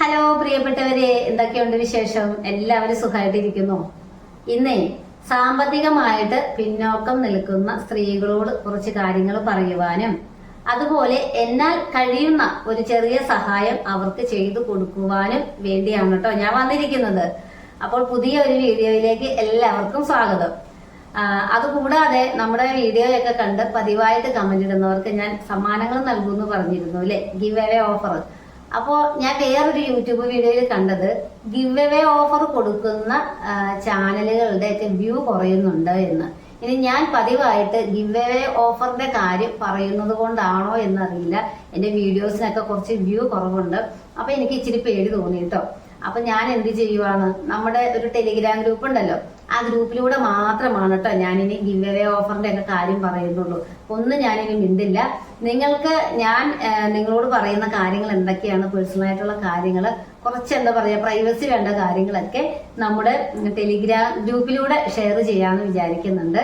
Hello പ്രിയപ്പെട്ടവരെ എന്തൊക്കെയുണ്ട് വിശേഷം? എല്ലാവരും സുഖമായിട്ടിരിക്കുന്നു. ഇന്നേ സാമ്പത്തികമായിട്ട് പിന്നോക്കം നിൽക്കുന്ന സ്ത്രീകളോട് കുറച്ച് കാര്യങ്ങൾ പറയുവാനും അതുപോലെ എന്നാൽ കഴിയുന്ന ഒരു ചെറിയ സഹായം അവർക്ക് ചെയ്തു കൊടുക്കുവാനും വേണ്ടിയാണ് കേട്ടോ ഞാൻ വന്നിരിക്കുന്നത്. അപ്പോൾ പുതിയ ഒരു വീഡിയോയിലേക്ക് എല്ലാവർക്കും സ്വാഗതം. അതുകൂടാതെ നമ്മുടെ വീഡിയോയൊക്കെ കണ്ട് പതിവായിട്ട് കമന്റ് ഇടുന്നവർക്ക് ഞാൻ സമ്മാനങ്ങൾ നൽകുമെന്ന് പറഞ്ഞിരുന്നു അല്ലെ? ഗിവ് അവേ ഓഫർ അപ്പോ ഞാൻ വേറൊരു യൂട്യൂബ് വീഡിയോയിൽ കണ്ടത് ഗിവ് എവേ ഓഫർ കൊടുക്കുന്ന ആ, ചാനലുകളുടെ ഒക്കെ വ്യൂ കുറയുന്നുണ്ട് എന്ന്. ഇനി ഞാൻ പതിവായിട്ട് ഗിവ് എവേ ഓഫറിന്റെ കാര്യം പറയുന്നത് കൊണ്ടാണോ എന്നറിയില്ല. എന്റെ വീഡിയോസിനൊക്കെ കുറച്ച് വ്യൂ കുറവുണ്ട്. അപ്പൊ എനിക്ക് ഇച്ചിരി പേടി തോന്നി കേട്ടോ അപ്പൊ ഞാൻ എന്ത് ചെയ്യുവാണ്? നമ്മുടെ ഒരു ടെലിഗ്രാം ഗ്രൂപ്പ് ഉണ്ടല്ലോ. ആ ഗ്രൂപ്പിലൂടെ മാത്രമാണ് കേട്ടോ ഞാനിനി ഗിവ് അവേ ഓഫറിന്റെ ഒക്കെ കാര്യം പറയുന്നുള്ളൂ. ഒന്നും ഞാനിനി മിണ്ടില്ല. നിങ്ങൾക്ക് ഞാൻ നിങ്ങളോട് പറയുന്ന കാര്യങ്ങൾ എന്തൊക്കെയാണ്? പേഴ്സണൽ ആയിട്ടുള്ള കാര്യങ്ങൾ കുറച്ച് എന്താ പറയാ പ്രൈവസി വേണ്ട കാര്യങ്ങളൊക്കെ നമ്മുടെ ടെലിഗ്രാം ഗ്രൂപ്പിലൂടെ ഷെയർ ചെയ്യാമെന്ന് വിചാരിക്കുന്നുണ്ട്.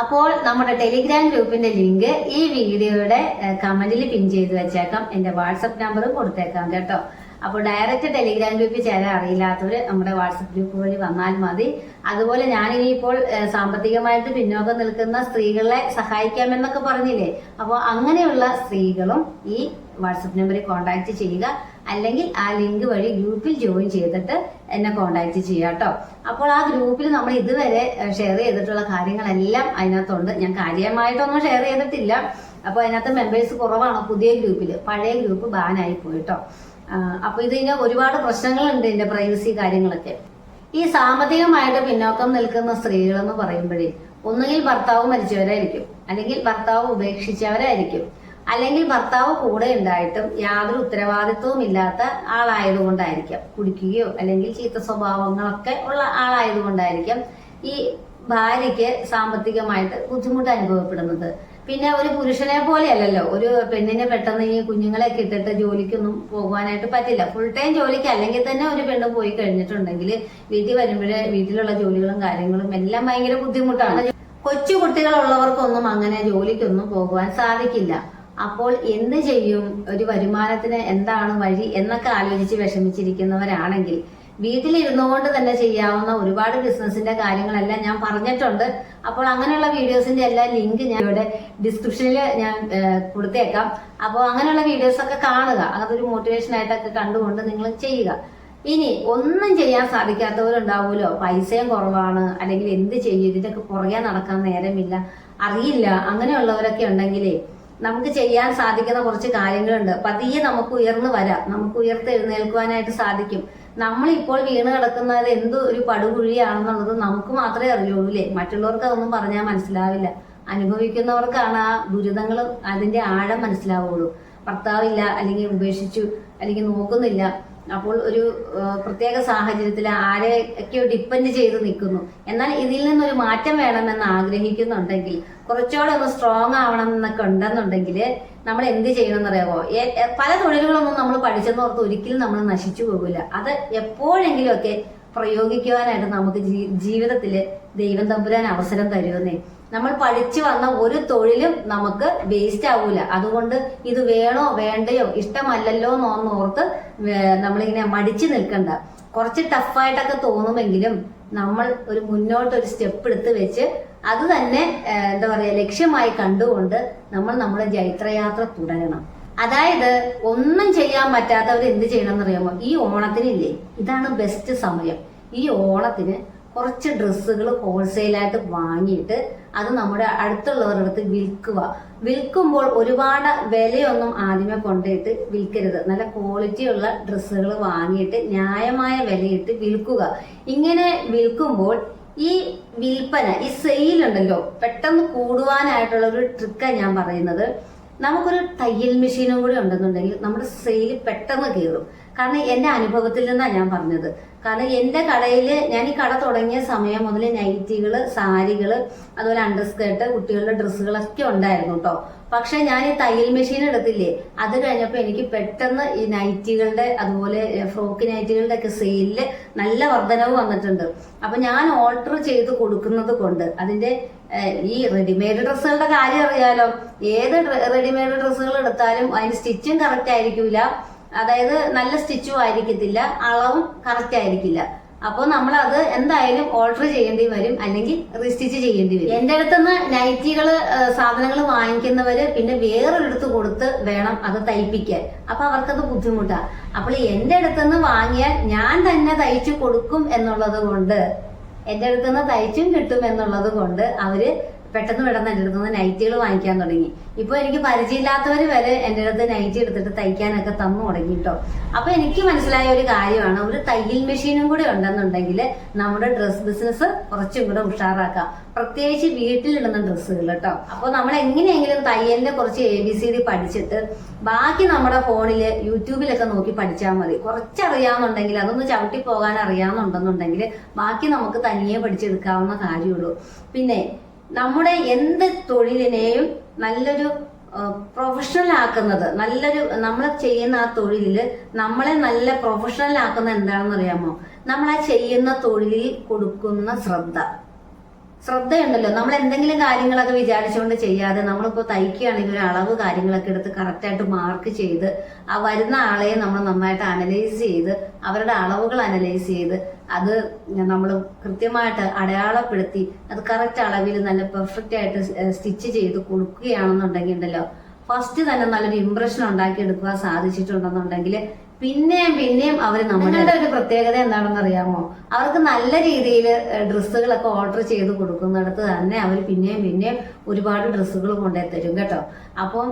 അപ്പോൾ നമ്മുടെ ടെലിഗ്രാം ഗ്രൂപ്പിന്റെ ലിങ്ക് ഈ വീഡിയോയുടെ കമന്റിൽ പിൻ ചെയ്ത് വെച്ചേക്കാം. എന്റെ വാട്സപ്പ് നമ്പറും കൊടുത്തേക്കാം കേട്ടോ. അപ്പോൾ ഡയറക്റ്റ് ടെലിഗ്രാം ഗ്രൂപ്പിൽ ചേരാൻ അറിയില്ലാത്തവർ നമ്മുടെ വാട്സപ്പ് ഗ്രൂപ്പ് വഴി വന്നാൽ മതി. അതുപോലെ ഞാനിനിയിപ്പോൾ ഇപ്പോൾ സാമ്പത്തികമായിട്ട് പിന്നോക്കം നിൽക്കുന്ന സ്ത്രീകളെ സഹായിക്കാമെന്നൊക്കെ പറഞ്ഞില്ലേ? അപ്പോൾ അങ്ങനെയുള്ള സ്ത്രീകളും ഈ വാട്സപ്പ് നമ്പറിൽ കോൺടാക്ട് ചെയ്യുക. അല്ലെങ്കിൽ ആ ലിങ്ക് വഴി ഗ്രൂപ്പിൽ ജോയിൻ ചെയ്തിട്ട് എന്നെ കോൺടാക്ട് ചെയ്യുക കേട്ടോ. അപ്പോൾ ആ ഗ്രൂപ്പിൽ നമ്മൾ ഇതുവരെ ഷെയർ ചെയ്തിട്ടുള്ള കാര്യങ്ങളെല്ലാം അതിനകത്തുണ്ട്. ഞാൻ കാര്യമായിട്ടൊന്നും ഷെയർ ചെയ്തിട്ടില്ല. അപ്പോൾ അതിനകത്ത് മെമ്പേഴ്സ് കുറവാണ് പുതിയ ഗ്രൂപ്പിൽ പഴയ ഗ്രൂപ്പ് ബാനായി പോയിട്ടോ അപ്പൊ ഇതിന് ഒരുപാട് പ്രശ്നങ്ങളുണ്ട് ഇതിന്റെ പ്രൈവസി കാര്യങ്ങളൊക്കെ. ഈ സാമ്പത്തികമായിട്ട് പിന്നോക്കം നിൽക്കുന്ന സ്ത്രീകൾ എന്ന് പറയുമ്പോഴേ ഒന്നുകിൽ ഭർത്താവ് മരിച്ചവരായിരിക്കും അല്ലെങ്കിൽ ഭർത്താവ് ഉപേക്ഷിച്ചവരായിരിക്കും അല്ലെങ്കിൽ ഭർത്താവ് കൂടെ ഉണ്ടായിട്ടും യാതൊരു ഉത്തരവാദിത്വവും ഇല്ലാത്ത ആളായതുകൊണ്ടായിരിക്കാം കുടിക്കുകയോ അല്ലെങ്കിൽ ചീത്ത സ്വഭാവങ്ങളൊക്കെ ഉള്ള ആളായതുകൊണ്ടായിരിക്കാം ഈ ഭാര്യയ്ക്ക് സാമ്പത്തികമായിട്ട് ബുദ്ധിമുട്ട് അനുഭവപ്പെടുന്നത്. പിന്നെ ഒരു പുരുഷനെ പോലെയല്ലല്ലോ. ഒരു പെണ്ണിനെ പെട്ടെന്ന് ഈ കുഞ്ഞുങ്ങളെയൊക്കെ ഇട്ടിട്ട് ജോലിക്കൊന്നും പോകുവാനായിട്ട് പറ്റില്ല. ഫുൾ ടൈം ജോലിക്ക് അല്ലെങ്കിൽ തന്നെ ഒരു പെണ്ണ് പോയി കഴിഞ്ഞിട്ടുണ്ടെങ്കിൽ വീട്ടിൽ വരുമ്പോഴേ വീട്ടിലുള്ള ജോലികളും കാര്യങ്ങളും എല്ലാം ഭയങ്കര ബുദ്ധിമുട്ടാണ്. കൊച്ചു കുട്ടികളുള്ളവർക്കൊന്നും അങ്ങനെ ജോലിക്കൊന്നും പോകുവാൻ സാധിക്കില്ല. അപ്പോൾ എന്ത് ചെയ്യും? ഒരു വരുമാനത്തിന് എന്താണ് വഴി എന്നൊക്കെ ആലോചിച്ച് വിഷമിച്ചിരിക്കുന്നവരാണെങ്കിൽ വീട്ടിലിരുന്നു കൊണ്ട് തന്നെ ചെയ്യാവുന്ന ഒരുപാട് ബിസിനസിന്റെ കാര്യങ്ങളെല്ലാം ഞാൻ പറഞ്ഞിട്ടുണ്ട്. അപ്പോൾ അങ്ങനെയുള്ള വീഡിയോസിന്റെ എല്ലാ ലിങ്ക് ഞാൻ ഇവിടെ ഡിസ്ക്രിപ്ഷനിൽ ഞാൻ കൊടുത്തേക്കാം. അപ്പോൾ അങ്ങനെയുള്ള വീഡിയോസ് ഒക്കെ കാണുക. അതൊരു മോട്ടിവേഷൻ ആയിട്ടൊക്കെ കണ്ടുകൊണ്ട് നിങ്ങൾ ചെയ്യുക. ഇനി ഒന്നും ചെയ്യാൻ സാധിക്കാത്തവരുണ്ടാവുമല്ലോ? പൈസയും കുറവാണ്. അല്ലെങ്കിൽ എന്ത് ചെയ്യും? ഇതിന്റെയൊക്കെ പുറകെ നടക്കാൻ നേരമില്ല. അറിയില്ല. അങ്ങനെയുള്ളവരൊക്കെ ഉണ്ടെങ്കിലേ നമുക്ക് ചെയ്യാൻ സാധിക്കുന്ന കുറച്ച് കാര്യങ്ങളുണ്ട്. പതിയെ നമുക്ക് ഉയർന്നു വരാം. നമുക്ക് ഉയർത്തെഴുന്നേൽക്കുവാനായിട്ട് സാധിക്കും. നമ്മൾ ഇപ്പോൾ വീണ് കിടക്കുന്നത് എന്ത് ഒരു പടുകുഴിയാണെന്നുള്ളത് നമുക്ക് മാത്രമേ അറിയുള്ളൂ അല്ലേ മറ്റുള്ളവർക്ക് അതൊന്നും പറഞ്ഞാൽ മനസ്സിലാവില്ല. അനുഭവിക്കുന്നവർക്കാണ് ആ ദുരിതങ്ങൾ അതിന്റെ ആഴം മനസ്സിലാവുള്ളൂ. ഭർത്താവില്ല അല്ലെങ്കിൽ ഉപേക്ഷിച്ചു അല്ലെങ്കിൽ നോക്കുന്നില്ല. അപ്പോൾ ഒരു പ്രത്യേക സാഹചര്യത്തിൽ ആരെയൊക്കെയോ ഡിപ്പെൻഡ് ചെയ്ത് നിൽക്കുന്നു. എന്നാൽ ഇതിൽ നിന്നൊരു മാറ്റം വേണമെന്ന് ആഗ്രഹിക്കുന്നുണ്ടെങ്കിൽ കുറച്ചുകൂടെ ഒന്ന് സ്ട്രോങ് ആവണം എന്നൊക്കെ ഉണ്ടെന്നുണ്ടെങ്കിൽ നമ്മൾ എന്ത് ചെയ്യണം എന്നറിയാമോ പല തൊഴിലുകളൊന്നും നമ്മൾ പഠിച്ചെന്ന് ഓർത്ത് ഒരിക്കലും നമ്മൾ നശിച്ചു പോകില്ല അത് എപ്പോഴെങ്കിലുമൊക്കെ പ്രയോഗിക്കുവാനായിട്ട് നമുക്ക് ജീവിതത്തിൽ ദൈവം തമ്പുരാൻ അവസരം തരുമെന്നേ. നമ്മൾ പഠിച്ചു വന്ന ഒരു തൊഴിലും നമുക്ക് വേസ്റ്റ് ആവൂല. അതുകൊണ്ട് ഇത് വേണോ വേണ്ടയോ ഇഷ്ടമല്ലല്ലോ എന്ന് ഓർത്ത് നമ്മളിങ്ങനെ മടിച്ചു നിൽക്കണ്ട. കുറച്ച് ടഫായിട്ടൊക്കെ തോന്നുമെങ്കിലും നമ്മൾ ഒരു മുന്നോട്ട് ഒരു സ്റ്റെപ്പ് എടുത്ത് വെച്ച് അത് തന്നെ എന്താ പറയാ ലക്ഷ്യമായി കണ്ടുകൊണ്ട് നമ്മൾ നമ്മുടെ ജൈത്രയാത്ര തുടരണം. അതായത് ഒന്നും ചെയ്യാൻ പറ്റാത്തവർ എന്ത് ചെയ്യണം എന്നറിയാമോ ഈ ഓണത്തിനില്ലേ ഇതാണ് ബെസ്റ്റ് സമയം. ഈ ഓണത്തിന് കുറച്ച് ഡ്രസ്സുകൾ ഹോൾസെയിലായിട്ട് വാങ്ങിയിട്ട് അത് നമ്മുടെ അടുത്തുള്ളവരുടെ അടുത്ത് വിൽക്കുക. വിൽക്കുമ്പോൾ ഒരുപാട് വിലയൊന്നും ആദ്യമേ കൊണ്ടുപോയിട്ട് വിൽക്കരുത്. നല്ല ക്വാളിറ്റിയുള്ള ഡ്രസ്സുകൾ വാങ്ങിയിട്ട് ന്യായമായ വിലയിട്ട് വിൽക്കുക. ഇങ്ങനെ വിൽക്കുമ്പോൾ ഈ വിൽപ്പന ഈ സെയിൽ ഉണ്ടല്ലോ പെട്ടെന്ന് കൂടുവാനായിട്ടുള്ള ഒരു ട്രിക്കാണ് ഞാൻ പറയുന്നത്. നമുക്കൊരു തയ്യൽ മെഷീനും കൂടി ഉണ്ടെന്നുണ്ടെങ്കിൽ നമ്മുടെ സെയിൽ പെട്ടെന്ന് കയറും കാരണം എന്റെ അനുഭവത്തിൽ നിന്നാണ് ഞാൻ പറഞ്ഞത്. കാരണം എന്റെ കടയിൽ ഞാൻ ഈ കട തുടങ്ങിയ സമയം മുതൽ നൈറ്റികൾ സാരികൾ അതുപോലെ അണ്ടർസ്കേർട്ട് കുട്ടികളുടെ ഡ്രസ്സുകളൊക്കെ ഉണ്ടായിരുന്നു കേട്ടോ പക്ഷെ ഞാൻ ഈ തയ്യൽ മെഷീൻ എടുത്തില്ലേ അത് കഴിഞ്ഞപ്പോൾ എനിക്ക് പെട്ടെന്ന് ഈ നൈറ്റികളുടെ അതുപോലെ ഫ്രോക്ക് നൈറ്റികളുടെ ഒക്കെ സെയിലിൽ നല്ല വർധനവ് വന്നിട്ടുണ്ട്. അപ്പൊ ഞാൻ ഓൾട്ടർ ചെയ്ത് കൊടുക്കുന്നത് കൊണ്ട് അതിന്റെ ഈ റെഡിമെയ്ഡ് ഡ്രസ്സുകളുടെ കാര്യം അറിയാലോ. ഏത് റെഡിമെയ്ഡ് ഡ്രസ്സുകൾ എടുത്താലും അതിന് സ്റ്റിച്ചും കറക്റ്റ് ആയിരിക്കില്ല അതായത് നല്ല സ്റ്റിച്ചും ആയിരിക്കത്തില്ല അളവും കറക്റ്റ് ആയിരിക്കില്ല. അപ്പോൾ നമ്മൾ അത് എന്തായാലും ഓർഡർ ചെയ്യേണ്ടി വരും അല്ലെങ്കിൽ റിസ്റ്റിച്ച് ചെയ്യേണ്ടി വരും. എന്റെ അടുത്തുനിന്ന് നൈറ്റികൾ സാധനങ്ങൾ വാങ്ങിക്കുന്നവര് പിന്നെ വേറൊരിടത്ത് കൊടുത്ത് വേണം അത് തയ്പ്പിക്കാൻ. അപ്പൊ അവർക്കത് ബുദ്ധിമുട്ടാ. അപ്പോൾ എന്റെ അടുത്തുനിന്ന് വാങ്ങിയാൽ ഞാൻ തന്നെ തയ്ച്ചു കൊടുക്കും എന്നുള്ളത് കൊണ്ട് എന്റെ അടുത്തുനിന്ന് തയ്ച്ചും കിട്ടും എന്നുള്ളത് കൊണ്ട് അവർ പെട്ടെന്ന് പെട്ടെന്ന് എന്റെ അടുത്ത് നൈറ്റികൾ വാങ്ങിക്കാൻ തുടങ്ങി. ഇപ്പൊ എനിക്ക് പരിചയമില്ലാത്തവർ വരെ എന്റെ അടുത്ത് നൈറ്റി എടുത്തിട്ട് തയ്ക്കാനൊക്കെ തന്നു തുടങ്ങി കേട്ടോ അപ്പൊ എനിക്ക് മനസ്സിലായ ഒരു കാര്യമാണ് ഒരു തയ്യൽ മെഷീനും കൂടെ ഉണ്ടെന്നുണ്ടെങ്കിൽ നമ്മുടെ ഡ്രസ് ബിസിനസ് കുറച്ചും കൂടെ ഉഷാറാക്കാം. പ്രത്യേകിച്ച് വീട്ടിലിടുന്ന ഡ്രസ്സുകൾ കേട്ടോ അപ്പോൾ നമ്മൾ എങ്ങനെയെങ്കിലും തയ്യലിന്റെ കുറച്ച് എ ബി സി ഡി പഠിച്ചിട്ട് ബാക്കി നമ്മുടെ ഫോണിൽ യൂട്യൂബിലൊക്കെ നോക്കി പഠിച്ചാൽ മതി. കുറച്ചറിയാമെന്നുണ്ടെങ്കിൽ അതൊന്ന് ചവിട്ടി പോകാൻ അറിയാമെന്നുണ്ടെന്നുണ്ടെങ്കിൽ ബാക്കി നമുക്ക് തനിയെ പഠിച്ചെടുക്കാവുന്ന കാര്യമുള്ളൂ. പിന്നെ നമ്മുടെ എന്ത് തൊഴിലിനെയും നല്ലൊരു പ്രൊഫഷണൽ ആക്കുന്നത് നല്ലൊരു നമ്മൾ ചെയ്യുന്ന ആ തൊഴിലിൽ നമ്മളെ നല്ല പ്രൊഫഷണൽ ആക്കുന്ന എന്താണെന്ന് അറിയാമോ നമ്മൾ ആ ചെയ്യുന്ന തൊഴിലിൽ കൊടുക്കുന്ന ശ്രദ്ധ. ശ്രദ്ധയുണ്ടല്ലോ. നമ്മൾ എന്തെങ്കിലും കാര്യങ്ങളൊക്കെ വിചാരിച്ചുകൊണ്ട് ചെയ്യാതെ നമ്മളിപ്പോൾ തയ്ക്കുകയാണെങ്കിൽ ഒരു അളവ് കാര്യങ്ങളൊക്കെ എടുത്ത് കറക്റ്റായിട്ട് മാർക്ക് ചെയ്ത് ആ വരുന്ന ആളെ നമ്മൾ നന്നായിട്ട് അനലൈസ് ചെയ്ത് അവരുടെ അളവുകൾ അനലൈസ് ചെയ്ത് അത് നമ്മൾ കൃത്യമായിട്ട് അടയാളപ്പെടുത്തി അത് കറക്റ്റ് അളവിൽ നല്ല പെർഫെക്റ്റ് ആയിട്ട് സ്റ്റിച്ച് ചെയ്ത് കൊടുക്കുകയാണെന്നുണ്ടെങ്കിൽ ഉണ്ടല്ലോ. ഫസ്റ്റ് തന്നെ നല്ലൊരു ഇമ്പ്രഷൻ ഉണ്ടാക്കി എടുക്കുക സാധിച്ചിട്ടുണ്ടെന്നുണ്ടെങ്കിൽ പിന്നെയും പിന്നെയും അവർ നമ്മളുടെ ഒരു പ്രത്യേകത എന്താണെന്ന് അറിയാമോ അവർക്ക് നല്ല രീതിയിൽ ഡ്രസ്സുകളൊക്കെ ഓർഡർ ചെയ്ത് കൊടുക്കുന്നിടത്ത് തന്നെ അവർ പിന്നെയും പിന്നെയും ഒരുപാട് ഡ്രസ്സുകൾ കൊണ്ടേ തരും കേട്ടോ. അപ്പം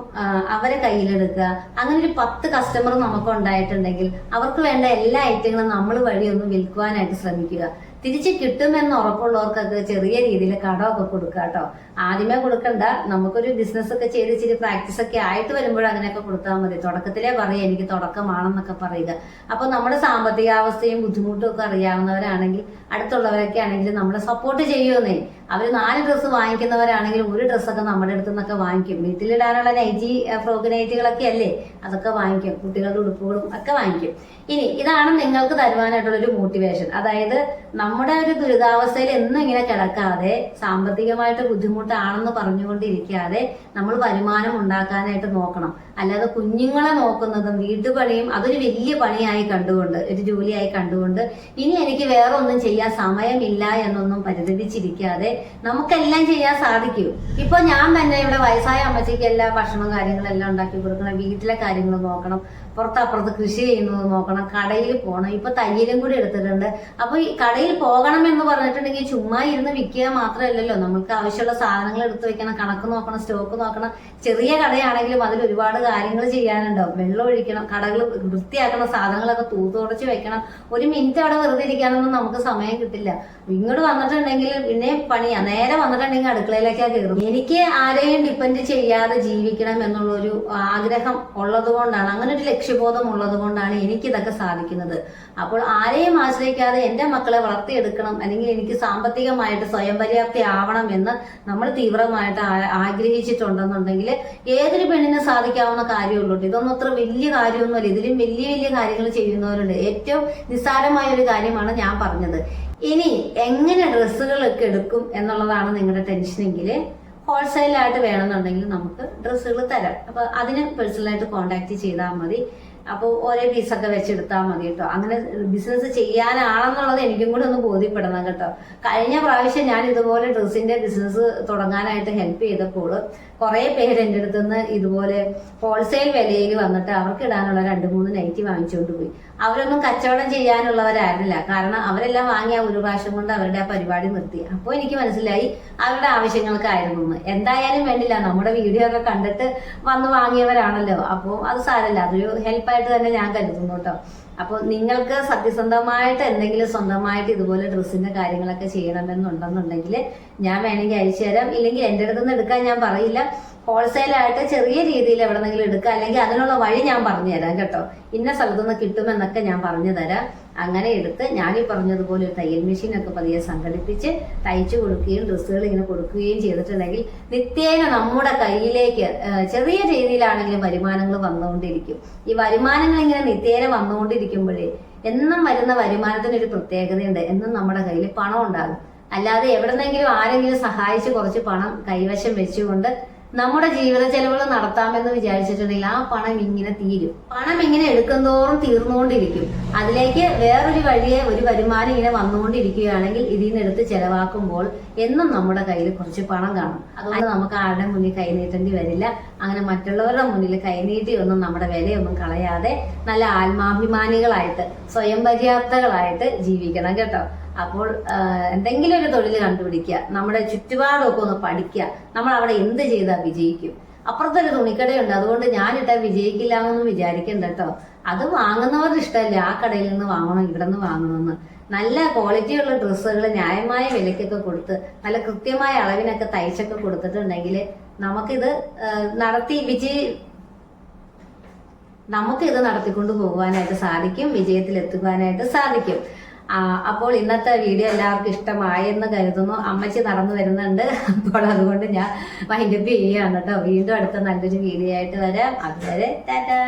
അവരെ കയ്യിലെടുക്കുക. അങ്ങനെ ഒരു പത്ത് കസ്റ്റമർ നമുക്ക് ഉണ്ടായിട്ടുണ്ടെങ്കിൽ അവർക്ക് വേണ്ട എല്ലാ ഐറ്റങ്ങളും നമ്മൾ വഴി ഒന്ന് വിൽക്കുവാനായിട്ട് ശ്രമിക്കുക. തിരിച്ച് കിട്ടുമെന്ന് ഉറപ്പുള്ളവർക്കൊക്കെ ചെറിയ രീതിയിൽ കടമൊക്കെ കൊടുക്കുക കേട്ടോ. ആദ്യമേ കൊടുക്കണ്ട. നമുക്കൊരു ബിസിനസ് ഒക്കെ ചെയ്ത് ഇച്ചിരി പ്രാക്ടീസ് ഒക്കെ ആയിട്ട് വരുമ്പോൾ അതിനൊക്കെ കൊടുത്താൽ മതി. തുടക്കത്തിലേ പറയുക എനിക്ക് തുടക്കമാണെന്നൊക്കെ പറയുക. അപ്പൊ നമ്മുടെ സാമ്പത്തികാവസ്ഥയും ബുദ്ധിമുട്ടും ഒക്കെ അറിയാവുന്നവരാണെങ്കിൽ അടുത്തുള്ളവരൊക്കെ ആണെങ്കിൽ നമ്മളെ സപ്പോർട്ട് ചെയ്യുമെന്നേ അവർ നാല് ഡ്രസ്സ് വാങ്ങിക്കുന്നവരാണെങ്കിൽ ഒരു ഡ്രസ്സൊക്കെ നമ്മുടെ അടുത്ത് നിന്നൊക്കെ വാങ്ങിക്കും. വീട്ടിലിടാനുള്ള നൈറ്റി ഫ്രോക്ക് നൈറ്റികളൊക്കെ അല്ലേ? അതൊക്കെ വാങ്ങിക്കും. കുട്ടികളുടെ ഉടുപ്പുകളും ഒക്കെ വാങ്ങിക്കും. ഇനി ഇതാണ് നിങ്ങൾക്ക് തരുവാനായിട്ടുള്ള ഒരു മോട്ടിവേഷൻ അതായത് നമ്മുടെ ഒരു ദുരിതാവസ്ഥയിൽ എന്നും ഇങ്ങനെ കിടക്കാതെ സാമ്പത്തികമായിട്ട് ബുദ്ധിമുട്ടാണെന്ന് പറഞ്ഞുകൊണ്ടിരിക്കാതെ നമ്മൾ വരുമാനം ഉണ്ടാക്കാനായിട്ട് നോക്കണം. അല്ലാതെ കുഞ്ഞുങ്ങളെ നോക്കുന്നതും വീട്ടുപണിയും അതൊരു വലിയ പണിയായി കണ്ടുകൊണ്ട് ഒരു ജോലിയായി കണ്ടുകൊണ്ട് ഇനി എനിക്ക് വേറെ ഒന്നും ചെയ്യാൻ സമയമില്ല എന്നൊന്നും പരിതപിച്ചിരിക്കാതെ നമുക്കെല്ലാം ചെയ്യാൻ സാധിക്കൂ. ഇപ്പൊ ഞാൻ തന്നെ ഇവിടെ വയസ്സായ അമ്മച്ചിക്ക് എല്ലാ ഭക്ഷണവും കാര്യങ്ങളെല്ലാം ഉണ്ടാക്കി കൊടുക്കണം. വീട്ടിലെ കാര്യങ്ങൾ നോക്കണം. പുറത്തപ്പുറത്ത് കൃഷി ചെയ്യുന്നത് നോക്കണം കടയിൽ പോകണം ഇപ്പൊ തയ്യലും കൂടി എടുത്തിട്ടുണ്ട്. അപ്പൊ ഈ കടയിൽ പോകണം എന്ന് പറഞ്ഞിട്ടുണ്ടെങ്കിൽ ചുമ്മാ ഇരുന്ന് വിൽക്കുക മാത്രമല്ലല്ലോ. നമുക്ക് ആവശ്യമുള്ള സാധനങ്ങൾ എടുത്തു വെക്കണം കണക്ക് നോക്കണം സ്റ്റോക്ക് നോക്കണം. ചെറിയ കടയാണെങ്കിലും അതിൽ ഒരുപാട് കാര്യങ്ങൾ ചെയ്യാനുണ്ടാവും. വെള്ളം ഒഴിക്കണം കടകൾ വൃത്തിയാക്കണം സാധനങ്ങളൊക്കെ തൂത്തുടച്ച് വെക്കണം. ഒരു മിനിറ്റ് അവിടെ വെറുതെ ഇരിക്കാനൊന്നും നമുക്ക് സമയം കിട്ടില്ല. ഇങ്ങോട്ട് വന്നിട്ടുണ്ടെങ്കിൽ പിന്നെ പണിയാ നേരെ വന്നിട്ടുണ്ടെങ്കിൽ അടുക്കളയിലേക്കാ കയറും. എനിക്ക് ആരെയും ഡിപ്പെൻഡ് ചെയ്യാതെ ജീവിക്കണം എന്നുള്ളൊരു ആഗ്രഹം ഉള്ളത് കൊണ്ടാണ് അങ്ങനെ ഒരു ലക്ഷ്യബോധം ഉള്ളത് കൊണ്ടാണ് എനിക്കിതൊക്കെ സാധിക്കുന്നത്. അപ്പോൾ ആരെയും ആശ്രയിക്കാതെ എന്റെ മക്കളെ വളർത്തിയെടുക്കണം അല്ലെങ്കിൽ എനിക്ക് സാമ്പത്തികമായിട്ട് സ്വയം പര്യാപ്തി ആവണം എന്ന് നമ്മൾ തീവ്രമായിട്ട് ആഗ്രഹിച്ചിട്ടുണ്ടെന്നുണ്ടെങ്കിൽ ഏതൊരു പെണ്ണിനും സാധിക്കാവുന്ന കാര്യമുള്ളൂ. ഇതൊന്നും അത്ര വലിയ കാര്യമൊന്നുമല്ല. ഇതിലും വലിയ വലിയ കാര്യങ്ങൾ ചെയ്യുന്നവരുണ്ട്. ഏറ്റവും നിസ്സാരമായ ഒരു കാര്യമാണ് ഞാൻ പറഞ്ഞത്. ഇനി എങ്ങനെ ഡ്രസ്സുകളൊക്കെ എടുക്കും എന്നുള്ളതാണ് നിങ്ങളുടെ ടെൻഷനെങ്കിൽ ഹോൾസെയിലായിട്ട് വേണമെന്നുണ്ടെങ്കിൽ നമുക്ക് ഡ്രസ്സുകൾ തരാം. അപ്പൊ അതിന് പേഴ്സണലായിട്ട് കോണ്ടാക്ട് ചെയ്താൽ മതി. അപ്പോൾ ഓരോ പീസൊക്കെ വെച്ചെടുത്താൽ മതി കേട്ടോ. അങ്ങനെ ബിസിനസ് ചെയ്യാനാണെന്നുള്ളത് എനിക്കും കൂടെ ഒന്ന് ബോധ്യപ്പെടണം കേട്ടോ. കഴിഞ്ഞ പ്രാവശ്യം ഞാൻ ഇതുപോലെ ഡ്രസ്സിന്റെ ബിസിനസ് തുടങ്ങാനായിട്ട് ഹെൽപ്പ് ചെയ്തപ്പോൾ കുറേ പേര് എന്റെ അടുത്തുനിന്ന് ഇതുപോലെ ഹോൾസെയിൽ വിലയിൽ വന്നിട്ട് അവർക്ക് ഇടാനുള്ള രണ്ട് മൂന്ന് നൈറ്റി വാങ്ങിച്ചുകൊണ്ട് പോയി. അവരൊന്നും കച്ചവടം ചെയ്യാനുള്ളവരായിരുന്നില്ല. കാരണം അവരെല്ലാം വാങ്ങിയ ഒരു പ്രാവശ്യം കൊണ്ട് അവരുടെ ആ പരിപാടി നിർത്തി. അപ്പോൾ എനിക്ക് മനസ്സിലായി അവരുടെ ആവശ്യങ്ങൾക്കായിരുന്നു എന്ന്. എന്തായാലും വേണ്ടില്ല. നമ്മുടെ വീഡിയോ ഒക്കെ കണ്ടിട്ട് വന്ന് വാങ്ങിയവരാണല്ലോ. അപ്പോൾ അത് സാരമില്ല. അതൊരു ഹെൽപ്പായിട്ട് തന്നെ ഞാൻ കരുതുന്നു കേട്ടോ. അപ്പോൾ നിങ്ങൾക്ക് സത്യസന്ധമായിട്ട് എന്തെങ്കിലും സ്വന്തമായിട്ട് ഇതുപോലെ ഡ്രസ്സിന്റെ കാര്യങ്ങളൊക്കെ ചെയ്യണമെന്നുണ്ടെന്നുണ്ടെങ്കിൽ ഞാൻ വേണമെങ്കിൽ അയച്ചു തരാം ഇല്ലെങ്കിൽ എന്റെ അടുത്തുനിന്ന് എടുക്കാൻ ഞാൻ പറയില്ല. ഹോൾസെയിലായിട്ട് ചെറിയ രീതിയിൽ എവിടെന്നെങ്കിലും എടുക്കുക. അല്ലെങ്കിൽ അതിനുള്ള വഴി ഞാൻ പറഞ്ഞു തരാം കേട്ടോ. ഇന്ന സ്ഥലത്തു നിന്ന് കിട്ടുമെന്നൊക്കെ ഞാൻ പറഞ്ഞു തരാം. അങ്ങനെ എടുത്ത് ഞാൻ ഈ പറഞ്ഞതുപോലെ ഒരു തയ്യൽ മെഷീനൊക്കെ പതിയെ സംഘടിപ്പിച്ച് തയ്ച്ചു കൊടുക്കുകയും ഡ്രസ്സുകൾ ഇങ്ങനെ കൊടുക്കുകയും ചെയ്തിട്ടുണ്ടെങ്കിൽ നിത്യേന നമ്മുടെ കയ്യിലേക്ക് ചെറിയ രീതിയിലാണെങ്കിലും വരുമാനങ്ങൾ വന്നുകൊണ്ടിരിക്കും. ഈ വരുമാനങ്ങൾ ഇങ്ങനെ നിത്യേന വന്നുകൊണ്ടിരിക്കുമ്പോഴേ എന്നും വരുന്ന വരുമാനത്തിനൊരു പ്രത്യേകതയുണ്ട്. എന്നും നമ്മുടെ കയ്യിൽ പണം ഉണ്ടാകും അല്ലാതെ എവിടെന്നെങ്കിലും ആരെങ്കിലും സഹായിച്ച് കുറച്ച് പണം കൈവശം വെച്ചുകൊണ്ട് നമ്മുടെ ജീവിത ചെലവുകൾ നടത്താമെന്ന് വിചാരിച്ചിട്ടുണ്ടെങ്കിൽ ആ പണം ഇങ്ങനെ തീരും. പണം ഇങ്ങനെ എടുക്കുന്തോറും തീർന്നുകൊണ്ടിരിക്കും. അതിലേക്ക് വേറൊരു വഴിയെ ഒരു വരുമാനം ഇങ്ങനെ വന്നുകൊണ്ടിരിക്കുകയാണെങ്കിൽ ഇതിൽ ചെലവാക്കുമ്പോൾ എന്നും നമ്മുടെ കയ്യിൽ കുറച്ച് പണം കാണും. അതുകൊണ്ട് നമുക്ക് ആരുടെ മുന്നിൽ കൈ നീട്ടേണ്ടി വരില്ല. അങ്ങനെ മറ്റുള്ളവരുടെ മുന്നിൽ കൈനീട്ടി ഒന്നും നമ്മുടെ വിലയൊന്നും കളയാതെ നല്ല ആത്മാഭിമാനികളായിട്ട് സ്വയം പര്യാപ്തകളായിട്ട് ജീവിക്കണം കേട്ടോ. അപ്പോൾ എന്തെങ്കിലും ഒരു തൊഴിൽ കണ്ടുപിടിക്കുക നമ്മുടെ ചുറ്റുപാടൊക്കെ ഒന്ന് പഠിക്കുക നമ്മൾ അവിടെ എന്ത് ചെയ്താൽ വിജയിക്കും. അപ്പുറത്തൊരു തുണിക്കടയുണ്ട് അതുകൊണ്ട് ഞാനിട്ടാ വിജയിക്കില്ല എന്നൊന്നും വിചാരിക്കണ്ട കേട്ടോ. അത് വാങ്ങുന്നവരുടെ ഇഷ്ടമല്ല? ആ കടയിൽ നിന്ന് വാങ്ങണം ഇവിടെ നിന്ന് വാങ്ങണമെന്ന്. നല്ല ക്വാളിറ്റി ഉള്ള ഡ്രസ്സുകൾ ന്യായമായ വിലക്കൊക്കെ കൊടുത്ത് നല്ല കൃത്യമായ അളവിനൊക്കെ തയ്ച്ചൊക്കെ കൊടുത്തിട്ടുണ്ടെങ്കിൽ നമുക്കിത് നടത്തി വിജയി നമുക്കിത് നടത്തിക്കൊണ്ട് പോകുവാനായിട്ട് സാധിക്കും വിജയത്തിൽ എത്തുവാനായിട്ട് സാധിക്കും അപ്പോൾ ഇന്നത്തെ വീഡിയോ എല്ലാവർക്കും ഇഷ്ടമായെന്ന് കരുതുന്നു. അമ്മച്ചി നടന്നു വരുന്നുണ്ട്. അപ്പോൾ അതുകൊണ്ട് ഞാൻ വൈൻഡപ്പ് ചെയ്യുകയാണ് കേട്ടോ. വീണ്ടും അടുത്ത നല്ലൊരു വീഡിയോ ആയിട്ട് വരാം. അതുവരെ ടാറ്റാ.